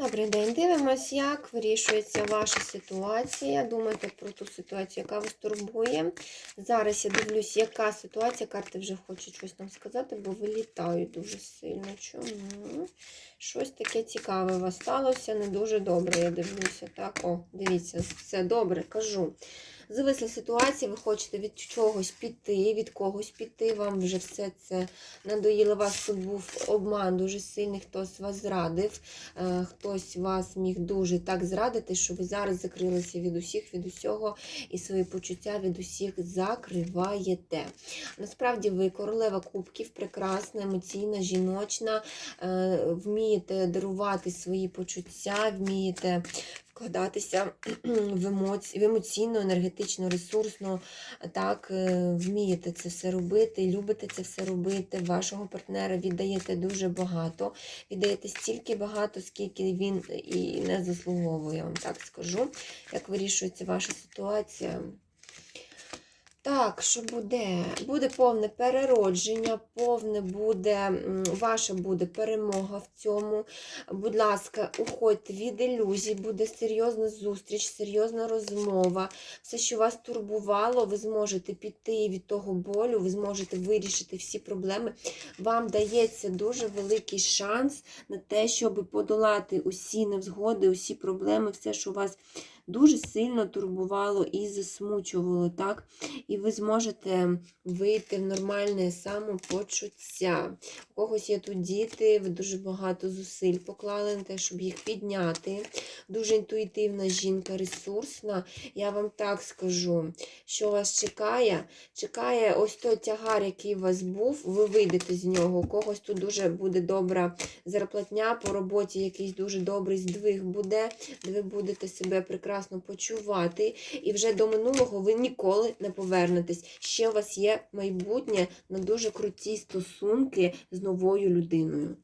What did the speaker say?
Добрий день. Дивимось, як вирішується ваша ситуація. Думайте про ту ситуацію, яка вас турбує. Зараз я дивлюсь, яка ситуація. Карти вже хочуть щось нам сказати, бо вилітають дуже сильно. Чому? Щось таке цікаве вас сталося, не дуже добре. Я дивлюся. Так, о, дивіться, все добре, кажу. Зависла ситуація, ви хочете від чогось піти, від когось піти, вам вже все це надоїло. Вас тут був обман дуже сильний, хтось вас зрадив, е, хтось вас міг дуже так зрадити, що ви зараз закрилися від усіх, від усього, і свої почуття від усіх закриваєте. Насправді ви королева кубків, прекрасна, емоційна, жіночна, е, вмієте дарувати свої почуття, вмієте вкладатися в, емоці... в емоційно, енергетично, ресурсно, так, е, вмієте це все робити, любите це все робити, вашого партнера віддаєте дуже багато, віддаєте стільки багато, скільки він і не заслуговує, я вам так скажу, як вирішується ваша ситуація. Так, що буде? Буде повне переродження, повне буде, ваша буде перемога в цьому. Будь ласка, уходьте від ілюзій, буде серйозна зустріч, серйозна розмова. Все, що вас турбувало, ви зможете піти від того болю, ви зможете вирішити всі проблеми. Вам дається дуже великий шанс на те, щоб подолати усі невзгоди, усі проблеми, все, що вас дуже сильно турбувало і засмучувало, так? І ви зможете вийти в нормальне самопочуття. У когось є тут діти, ви дуже багато зусиль поклали на те, щоб їх підняти. Дуже інтуїтивна жінка, ресурсна. Я вам так скажу, що вас чекає. Чекає ось той тягар, який у вас був, ви вийдете з нього. У когось тут дуже буде добра зарплатня по роботі, якийсь дуже добрий здвиг буде, де ви будете себе прекрасно почувати. І вже до минулого ви ніколи не повернетесь. Ще у вас є майбутнє на дуже круті стосунки з новою людиною.